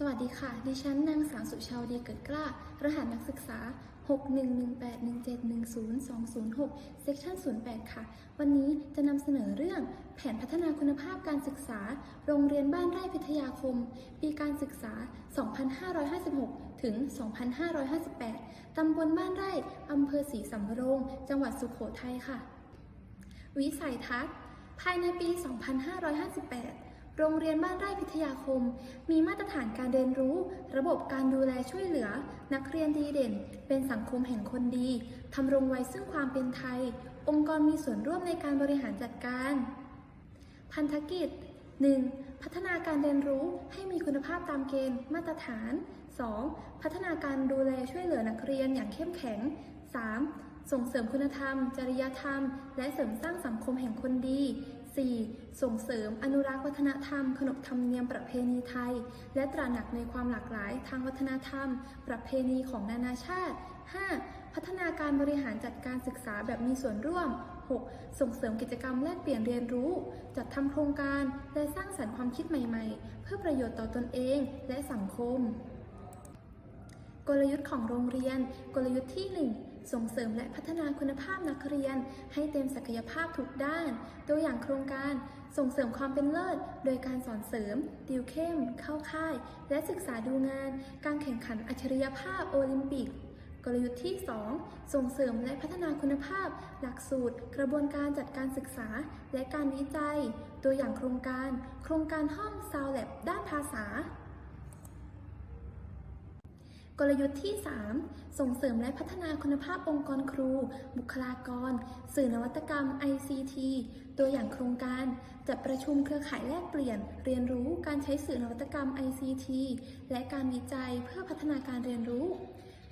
สวัสดีค่ะ ดิฉันนางสาวสุชาวดีเกิดกล้า รหัสนักศึกษา 61181710206 เซกชัน08 ค่ะ วันนี้จะนำเสนอเรื่องแผนพัฒนาคุณภาพการศึกษา โรงเรียนบ้านไร่พิทยาคม ปีการศึกษา 2556 ถึง 2558 ตำบลบ้านไร่ อำเภอศรีสำโรง จังหวัดสุโขทัยค่ะ วิสัยทัศน์ ภายในปี 2558 โรงเรียนบ้านไร่พิทยาคม มีมาตรฐานการเรียนรู้ ระบบการดูแลช่วยเหลือ นักเรียนดีเด่น เป็นสังคมแห่งคนดีทำรงไว้ซึ่งความเป็นไทย องค์กรมีส่วนร่วมในการบริหารจัดการ พันธกิจ 1. พัฒนาการเรียนรู้ให้มีคุณภาพตามเกณฑ์มาตรฐาน 2. พัฒนาการดูแลช่วยเหลือนักเรียนอย่างเข้มแข็ง 3. ส่งเสริมคุณธรรม จริยธรรม และเสริมสร้างสังคมแห่งคนดี 4. ส่งเสริมอนุรักษ์วัฒนธรรม ขนบธรรมเนียมประเพณีไทย และตระหนักในความหลากหลายทางวัฒนธรรม ประเพณีของนานาชาติ 5. พัฒนาการบริหารจัดการศึกษาแบบมีส่วนร่วม 6. ส่งเสริมกิจกรรมแลกเปลี่ยนเรียนรู้ จัดทำโครงการและสร้างสรรค์ความคิดใหม่ ๆ เพื่อประโยชน์ต่อตนเองและสังคม กลยุทธ์ของโรงเรียน กลยุทธ์ที่ 1 ส่งเสริมและพัฒนาคุณภาพนักเรียน ให้เต็มศักยภาพทุกด้าน ตัวอย่างโครงการส่งเสริมความเป็นเลิศ โดยการสอนเสริม ติวเข้ม เข้าค่าย และศึกษาดูงาน การแข่งขันอัจฉริยภาพโอลิมปิกกลยุทธ์ที่ 2 ส่งเสริมและพัฒนาคุณภาพ หลักสูตร กระบวนการจัดการศึกษา และการวิจัย ตัวอย่างโครงการ โครงการห้องซาวแลบด้านภาษา กลยุทธ์ที่ 3 ส่งเสริมและพัฒนาคุณภาพองค์กรครู บุคลากร สื่อนวัตกรรม ICT ตัวอย่างโครงการ จัดประชุมเครือข่ายแลกเปลี่ยน เรียนรู้การใช้สื่อนวัตกรรม ICT และการวิจัยเพื่อพัฒนาการเรียนรู้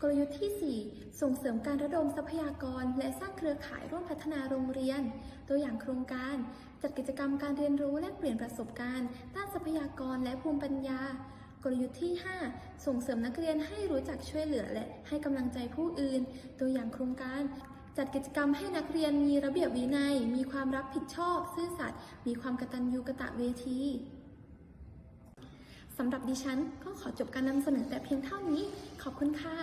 กลยุทธ์ที่ 4 ส่งเสริมการระดมทรัพยากร และสร้างเครือข่ายร่วมพัฒนาโรงเรียน ตัวอย่างโครงการ จัดกิจกรรมการเรียนรู้แลกเปลี่ยนประสบการณ์ ด้านทรัพยากรและภูมิปัญญา ลยุทธ์ที่ 5 ส่งเสริมนักเรียนให้รู้จักช่วยเหลือและให้กำลังใจผู้อื่น ตัวอย่างโครงการจัดกิจกรรมให้นักเรียนมีระเบียบวินัย มีความรับผิดชอบ ซื่อสัตย์ มีความกตัญญูกะตะเวที สำหรับดิฉันก็ขอจบการนำเสนอแต่เพียงเท่านี้ ขอบคุณค่ะ